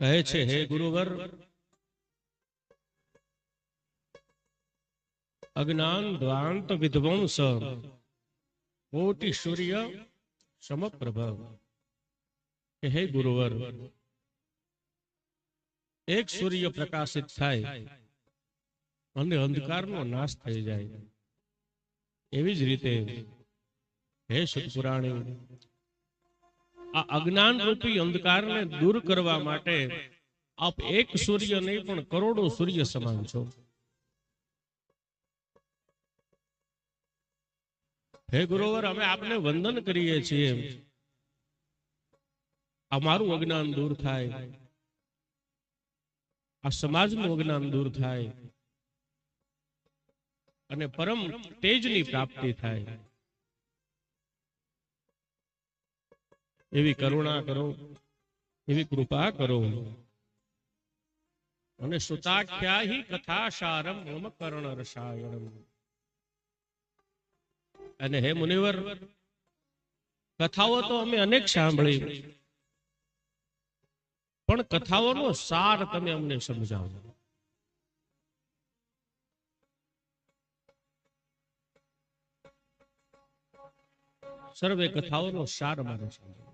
કહે છે હે ગુરુવર અજ્ઞાન દ્વાંત વિધ્વંસ કોટી સૂર્ય સમપ્રભ કે હે ગુરુવર એક સૂર્ય પ્રકાશિત થાય અને અંધકારનો નાશ થઈ જાય. એવી જ રીતે હે સતપુરાણી આ અજ્ઞાન રૂપી અંધકારને દૂર કરવા માટે આપ એક સૂર્ય નહીં, પણ કરોડો સૂર્ય સમાન છો. હે ગુરુવર, અમે આપને વંદન કરીએ છીએ. અમારું અજ્ઞાન દૂર થાય. આ સમાજનું અજ્ઞાન દૂર થાય. અને પરમ તેજની પ્રાપ્તિ થાય. એવી કરુણા કરો, એવી કૃપા કરો. અને સુતાખ્યા કથા સારમ મમ કર્ણ રસાયણમ અને હે મુનિવર, કથાઓ તો અમે અનેક સાંભળી. પણ કથાઓનો સાર તમે અમને સમજાવો. સર્વે કથાઓનો સાર મારે સમજાવો.